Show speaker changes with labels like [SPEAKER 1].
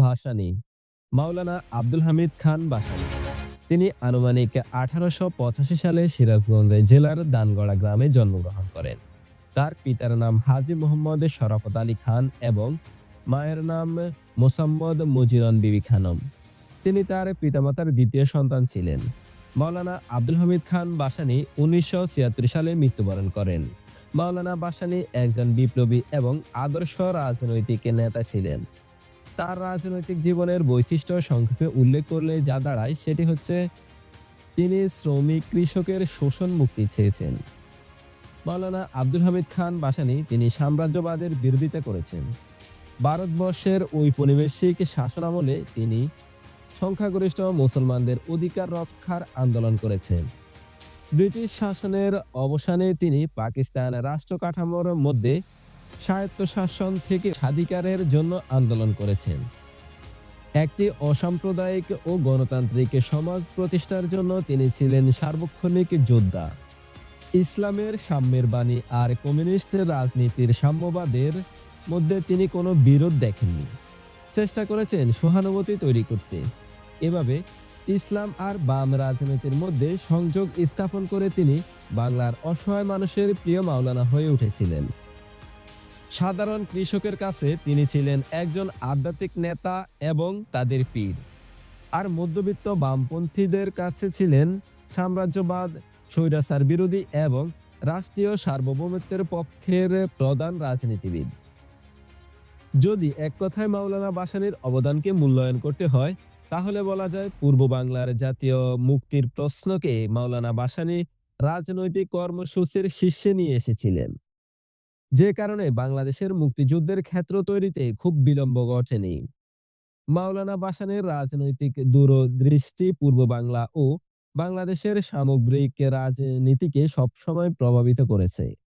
[SPEAKER 1] ভাসানী মাওলানা আব্দুল হামিদ খান ভাসানী তিনি আনুমানিক আঠারোশো পঁচাশি সালে সিরাজগঞ্জ জেলার দানগড়া গ্রামে জন্মগ্রহণ করেন। তার পিতার নাম হাজি মোহাম্মদ শরাফত আলী খান এবং মায়ের নাম মোসাম্মদ মুজিরন বিবি খানম। তিনি তার পিতামাতার দ্বিতীয় সন্তান ছিলেন। মাওলানা আব্দুল হামিদ খান বাসানী উনিশশো সালে মৃত্যুবরণ করেন। মাওলানা বাসানী একজন বিপ্লবী এবং আদর্শ রাজনৈতিক নেতা ছিলেন। তার রাজনৈতিক জীবনের বৈশিষ্ট্য সংক্ষেপে উল্লেখ করলে যা দাঁড়ায় সেটি হচ্ছে, তিনি শ্রমিক কৃষকের শোষণ মুক্তি চেয়েছেন। মাওলানা আব্দুল হামিদ খান বাসানি তিনি সাম্রাজ্যবাদের বিরোধিতা করেছেন। ভারতবর্ষের ঔপনিবেশিক শাসনামলে তিনি সংখ্যাগরিষ্ঠ মুসলমানদের অধিকার রক্ষার আন্দোলন করেছেন। ব্রিটিশ শাসনের অবসানে তিনি পাকিস্তান রাষ্ট্র কাঠামোর মধ্যে স্বায়ত্তশাসন থেকে স্বাধিকারের জন্য আন্দোলন করেছেন। একটি অসাম্প্রদায়িক ও গণতান্ত্রিক সমাজ প্রতিষ্ঠার জন্য তিনি ছিলেন সার্বক্ষণিক যোদ্ধা। ইসলামের সাম্যের বাণী আর কমিউনিস্ট রাজনীতির সাম্যবাদের মধ্যে তিনি কোনো বিরোধ দেখেননি। চেষ্টা করেছেন সহানুভূতি তৈরি করতে। এভাবে ইসলাম আর বাম রাজনীতির মধ্যে সংযোগ স্থাপন করে তিনি বাংলার অসহায় মানুষের প্রিয় মাওলানা হয়ে উঠেছিলেন। সাধারণ কৃষকের কাছে তিনি ছিলেন একজন আধ্যাত্মিক নেতা এবং তাদের পীর। আর মধ্যবিত্ত বামপন্থীদের কাছে ছিলেন সাম্রাজ্যবাদ, স্বৈরাচার বিরোধী এবং রাষ্ট্রীয় সার্বভৌমত্বের পক্ষের প্রধান রাজনীতিবিদ। যদি এক কথায় মাওলানা বাসানির অবদানকে মূল্যায়ন করতে হয় তাহলে বলা যায় পূর্ব বাংলার জাতীয় মুক্তির প্রশ্নকে মাওলানা বাসানি রাজনৈতিক কর্মসূচির শীর্ষে নিয়ে এসেছিলেন। যে কারণে বাংলাদেশের মুক্তিযুদ্ধের ক্ষেত্র তৈরিতে খুব বিলম্ব ঘটেনি। মাওলানা বাসানের রাজনৈতিক দূরদৃষ্টি পূর্ব বাংলা ও বাংলাদেশের সামগ্রিক রাজনীতিকে সবসময় প্রভাবিত করেছে।